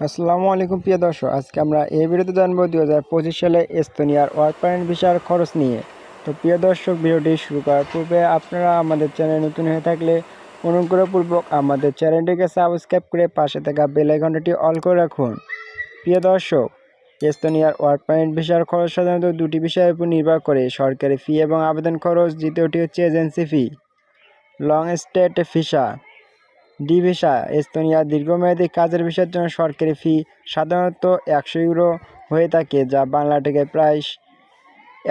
আসসালামু আলাইকুম, প্রিয় দর্শক। আজকে আমরা এই ভিডিওতে জানব দু হাজার পঁচিশ সালে এস্তোনিয়ার ওয়ার্ক পারমিট ভিসার খরচ নিয়ে। তো প্রিয় দর্শক, ভিডিওটি শুরু করার পূর্বে আপনারা আমাদের চ্যানেল নতুন হয়ে থাকলে অনুগ্রহপূর্বক আমাদের চ্যানেলটিকে সাবস্ক্রাইব করে পাশে থাকা বেল আইকনটি অল করে রাখুন। প্রিয় দর্শক, এস্তোনিয়ার ওয়ার্ক পারমিট ভিসার খরচ সাধারণত দুটি বিষয়ের উপর নির্ভর করে, সরকারি ফি এবং আবেদন খরচ। দ্বিতীয়টি হচ্ছে agency fee. Long state visa. D visa Estonia দীর্ঘমেয়াদী কাজের ভিসার জন্য সরকারি ফি সাধারণত একশো ইউরো হয়ে থাকে, যা বাংলা থেকে প্রায়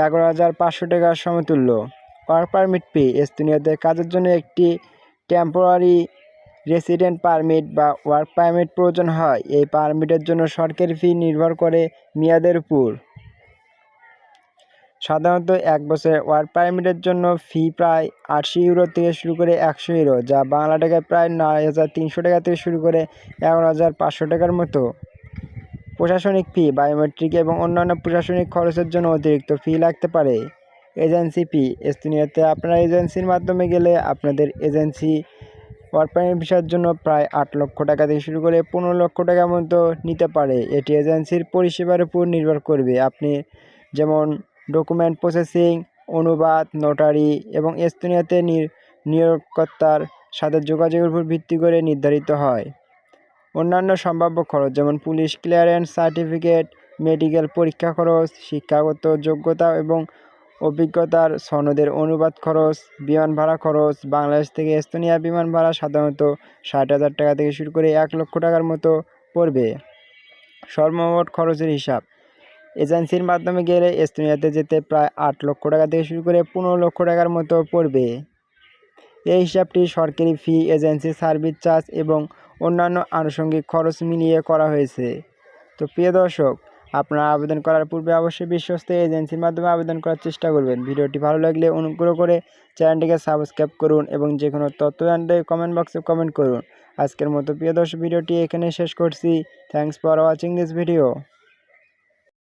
এগারো হাজার পাঁচশো টাকার সমতুল্য। ওয়ার্ক পারমিট ফি এস্তোনিয়াতে কাজের জন্য একটি টেম্পোরারি রেসিডেন্ট পারমিট বা ওয়ার্ক পারমিট প্রয়োজন হয়। এই পারমিটের জন্য সরকারি ফি নির্ভর করে মেয়াদের উপর। সাধারণত এক বছরের ওয়ার্ক পারমিটের জন্য ফি প্রায় আশি ইউরো থেকে শুরু করে একশো ইউরো, যা বাংলা টাকায় প্রায় নয় হাজার তিনশো টাকা থেকে শুরু করে এগারো হাজার পাঁচশো টাকার মতো। প্রশাসনিক ফি, বায়োমেট্রিক এবং অন্যান্য প্রশাসনিক খরচের জন্য অতিরিক্ত ফি লাগতে পারে। এজেন্সি ফি এস্টোনিয়াতে আপনার এজেন্সির মাধ্যমে গেলে আপনাদের এজেন্সি ওয়ার্ক পারমিট ভিসার জন্য প্রায় আট লক্ষ টাকা থেকে শুরু করে পনেরো লক্ষ টাকার মতো নিতে পারে। এটি এজেন্সির পরিষেবার উপর নির্ভর করবে। আপনি যেমন ডকুমেন্ট প্রসেসিং অনুবাদ নোটারি এবং এস্তোনিয়াতে নিয়োগকর্তার সাথে যোগাযোগের উপর ভিত্তি করে নির্ধারিত হয়। অন্যান্য সম্ভাব্য খরচ যেমন পুলিশ ক্লিয়ারেন্স সার্টিফিকেট মেডিকেল পরীক্ষা খরচ, শিক্ষাগত যোগ্যতা এবং অভিজ্ঞতার সনদের অনুবাদ খরচ, বিমান ভাড়া খরচ, বাংলাদেশ থেকে এস্তোনিয়া বিমান ভাড়া সাধারণত ষাট হাজার টাকা থেকে শুরু করে এক লক্ষ টাকার মতো পড়বে। সর্বমোট খরচের হিসাব। এজেন্সির মাধ্যমে গেলে এস্তোনিয়াতে যেতে প্রায় আট লক্ষ টাকা থেকে শুরু করে পনেরো লক্ষ টাকার মতো পড়বে। এই হিসাবটি সরকারি ফি, এজেন্সি সার্ভিস চার্জ এবং অন্যান্য আনুষঙ্গিক খরচ মিলিয়ে করা হয়েছে। তো প্রিয় দর্শক, আপনারা আবেদন করার পূর্বে অবশ্যই বিশ্বস্ত এজেন্সির মাধ্যমে আবেদন করার চেষ্টা করবেন। ভিডিওটি ভালো লাগলে অনুগ্রহ করে চ্যানেলটিকে সাবস্ক্রাইব করুন এবং যে কোনো তথ্য জানতে কমেন্ট বক্সে কমেন্ট করুন। আজকের মতো প্রিয় দর্শক, ভিডিওটি এখানে শেষ করছি। Thanks for watching this video